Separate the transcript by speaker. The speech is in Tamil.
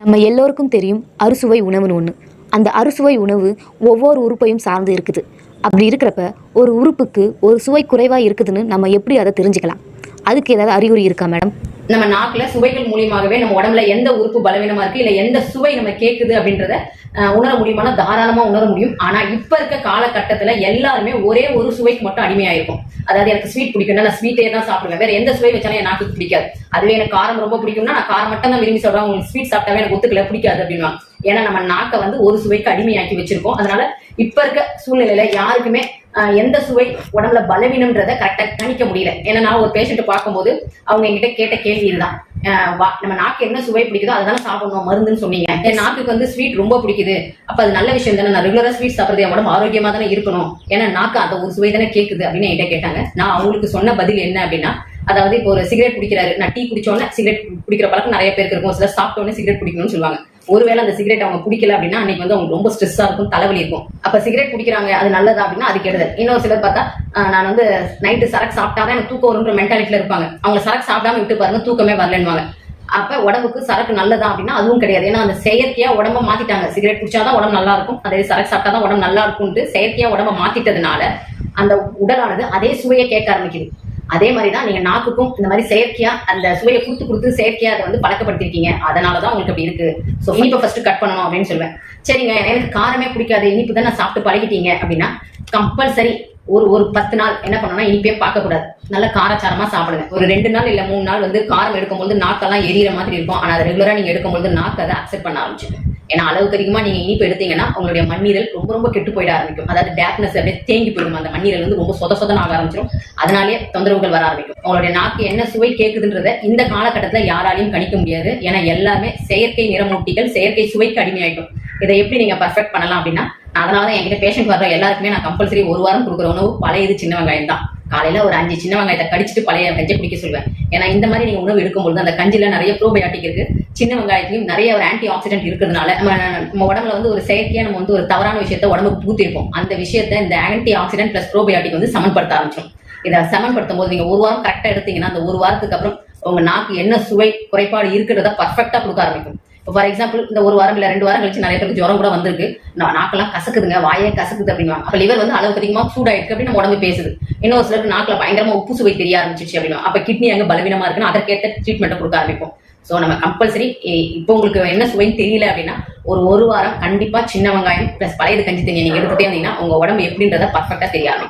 Speaker 1: நம்ம எல்லோருக்கும் தெரியும் அறுசுவை உணவுன்னு ஒன்று அந்த அறுசுவை உணவு ஒவ்வொரு உறுப்பையும் சார்ந்து இருக்குது. அப்படி இருக்கிறப்ப ஒரு உறுப்புக்கு ஒரு சுவை குறைவாக இருக்குதுன்னு நம்ம எப்படி அதை தெரிஞ்சுக்கலாம்? அதுக்கு ஏதாவது அறிகுறி இருக்கா மேடம்?
Speaker 2: நம்ம நாக்குல சுவைகள் மூலியமாகவே நம்ம உடம்புல எந்த உறுப்பு பலவீனமா இருக்கு இல்ல எந்த சுவை நம்ம கேக்குது அப்படின்றத உணர முடியுமானா தாராளமா உணர முடியும். ஆனா இப்ப இருக்க காலகட்டத்துல எல்லாருமே ஒரே ஒரு சுவைக்கு மட்டும் அடிமையாயிருக்கும். அதாவது எனக்கு ஸ்வீட் பிடிக்கும்னா நான் ஸ்வீட்டே தான் சாப்பிடுவேன். வேற எந்த சுவை வச்சாலும் என் நாக்கு பிடிக்காது. அதுவே எனக்கு காரம் ரொம்ப பிடிக்கும்னா நான் காரம் மட்டும் தான் விரும்பி சொல்றேன் உங்களுக்கு ஸ்வீட் சாப்பிட்டாவே எனக்கு ஒத்துக்கல பிடிக்காது அப்படின்னா ஏன்னா நம்ம நாக்கை வந்து ஒரு சுவைக்கு அடிமையாக்கி வச்சிருக்கோம். அதனால இப்ப இருக்க சூழ்நிலையில யாருக்குமே எந்த சுவை உடம்புல பலவீனம்ன்றத கரெக்டாக கணிக்க முடியல. ஏன்னா நான் ஒரு பேஷண்ட்டு பார்க்கும்போது அவங்க என்கிட்ட கேட்ட கேள்வி இதுதான். வா- நம்ம நாக்கு என்ன சுவை பிடிக்குதோ அதெல்லாம் சாப்பிடணும் மருந்துன்னு சொன்னீங்க. என் நாக்குக்கு வந்து ஸ்வீட் ரொம்ப பிடிக்குது. அப்போ அது நல்ல விஷயம் தானே நான் ரெகுலராக ஸ்வீட் சாப்பிட்றது என் உடம்பு ஆரோக்கியமாக தானே இருக்கணும். ஏன்னா நாக்கு அந்த ஒரு சுவை தானே கேட்குது அப்படின்னு என்கிட்ட கேட்டாங்க. நான் அவங்களுக்கு சொன்ன பதில் என்ன அப்படின்னா அதாவது இப்போ ஒரு சிகரெட் பிடிக்கிறாரு நான் டீ குடிச்சோன்னே சிகரெட் குடிக்கிற பழக்கம் நிறைய பேருக்கு இருக்கும். சில சாப்பிட்டோன்னே சிகரெட் குடிக்கணும்னு சொல்லுவாங்க. ஒருவேளை அந்த சிகரெட் அவங்க பிடிக்கல அப்படின்னா அன்னைக்கு வந்து அவங்க ரொம்ப ஸ்ட்ரெஸ்ஸாக இருக்கும் தலைவலி இருக்கும். அப்ப சிகரெட் குடிக்கிறாங்க அது நல்லதா அப்படின்னா அது கெடுதல். இன்னொரு சிலர் பார்த்தா நான் வந்து நைட்டு சரக்கு சாப்பிட்டாதான் எனக்கு தூக்கம் வரும்ன்ற மென்டாலிட்டியில இருப்பாங்க. அவங்க சரக்கு சாப்பிடாம விட்டு பாருங்க தூக்கமே வரலன்னுவாங்க. அப்ப உடம்புக்கு சரக்கு நல்லதா அப்படின்னா அதுவும் கிடையாது. ஏன்னா அந்த செயற்கையா உடம்ப மாத்திட்டாங்க. சிகரெட் குடிச்சாதான் உடம்பு நல்லா இருக்கும். அதே சரக்கு சாப்பிட்டாதான் உடம்பு நல்லா இருக்கும்ட்டு செயற்கையா உடம்ப மாத்திட்டதுனால அந்த உடலானது அதே சுவையை கேட்க ஆரம்பிக்குது. அதே மாதிரி தான் நீங்க நாக்குக்கும் இந்த மாதிரி செயற்கையா அந்த சுவையை கொடுத்து கொடுத்து செயற்கையா அதை வந்து பழக்கப்படுத்திருக்கீங்க. அதனாலதான் உங்களுக்கு அப்படி இருக்கு. ஸோ இனிப்பை ஃபர்ஸ்ட் கட் பண்ணணும் அப்படின்னு சொல்லுவேன். சரிங்க எனக்கு காரமே பிடிக்காது இனிப்பு தான் நான் சாப்பிட்டு பழகிட்டீங்க அப்படின்னா கம்பல்சரி ஒரு ஒரு பத்து நாள் என்ன பண்ணணும்னா இனிப்பே பார்க்க கூடாது நல்ல காரச்சாரமா சாப்பிடுங்க. ஒரு ரெண்டு நாள் இல்ல மூணு நாள் வந்து காரம் எடுக்கும்போது நாக்கெல்லாம் எரியற மாதிரி இருக்கும். ஆனா அதை ரெகுலரா நீங்க எடுக்கும்போது நாக்கு அதை அக்செப்ட் பண்ண ஆரம்பிச்சுங்க ஏன்னா அளவுக்கு அதிகமா நீங்க இனிப்பு எடுத்தீங்கன்னா உங்களுடைய மண்ணீரல் ரொம்ப ரொம்ப கெட்டு போயிட ஆரம்பிக்கும். அதாவது டேப்னஸ் அப்படியே தேங்கி போயிடும். அந்த மண்ணீரல் வந்து ரொம்ப சொத சொதன ஆக ஆரம்பிச்சிடும் அதனாலே தொந்தரவுகள் வர ஆரம்பிக்கும். உங்களுடைய நாக்கு என்ன சுவை கேட்குதுன்றத இந்த காலகட்டத்துல யாராலையும் கணிக்க முடியாது. ஏன்னா எல்லாமே செயற்கை நிறமூட்டிகள் செயற்கை சுவைக்கு அடிமையாயிட்டும். இதை எப்படி நீங்க பர்ஃபெக்ட் பண்ணலாம் அப்படின்னா அதனால தான் என்கிட்ட பேஷண்ட் வர்ற எல்லாருக்குமே நான் கம்பல்சரி ஒரு வாரம் கொடுக்குற உணவு பழைய இது சின்ன வெங்காயம் தான். காலையில ஒரு அஞ்சு சின்ன வெங்காயத்தை கடிச்சிட்டு பழைய கஞ்சை குடிக்க சொல்லுவேன் ஏன்னா இந்த மாதிரி நீங்க உணவு எடுக்கும்போது அந்த கஞ்சில நிறைய ப்ரோபயாட்டிக் இருக்கு. சின்ன வெங்காயத்திலையும் நிறைய ஒரு ஆன்டி ஆக்சிடென்ட் இருக்கிறதுனால நம்ம நம்ம உடம்புல வந்து ஒரு செயற்கையா நம்ம வந்து ஒரு தவறான விஷயத்த உடம்புக்கு பூத்திருப்போம் அந்த விஷயத்த இந்த ஆன்டி ஆக்சிடென்ட் பிளஸ் ப்ரோபயாட்டிக் வந்து சமன்படுத்த ஆரம்பிச்சிடும் இதை சமன்படுத்தும் போது நீங்க ஒரு வாரம் கரெக்டா எடுத்தீங்கன்னா அந்த ஒரு வாரத்துக்கு அப்புறம் உங்க நாக்கு என்ன சுவை குறைபாடு இருக்கிறத பர்ஃபெக்டா கொடுக்க ஆரம்பிக்கும். இப்போ ஃபார் எக்ஸாம்பிள் இந்த ஒரு வாரம் இல்லை ரெண்டு வாரம் கழிச்சு நிறைய பேருக்கு ஜுரம் கூட வந்திருக்கு. நான் நாக்கெல்லாம் கசக்குதுங்க வாயே கசக்குது அப்படின்னா அப்ப லிவர் வந்து அளவுக்கு அதிகமா சூடாயிருக்கு அப்படின்னு நம்ம உடம்பு பேசுது. இன்னொரு சிலருக்கு நாக்கில் பயங்கரமா உப்பு சுவை தெரிய ஆரம்பிச்சிச்சு அப்படின்னா அப்ப கிட்னி அங்க பலவீனமா இருக்குன்னு அதற்கேற்ற ட்ரீட்மெண்ட் கொடுக்க ஆரம்பிப்போம். ஸோ நம்ம கம்பல்சரி இப்போ உங்களுக்கு என்ன சுவைன்னு தெரியல அப்படின்னா ஒரு ஒரு வாரம் கண்டிப்பா சின்ன வெங்காயம் ப்ளஸ் பழையது கஞ்சி தண்ணி நீங்க எடுத்துகிட்டே இருந்தீங்கன்னா உங்க உடம்பு எப்படின்றத பர்ஃபெக்டாக தெரியாது.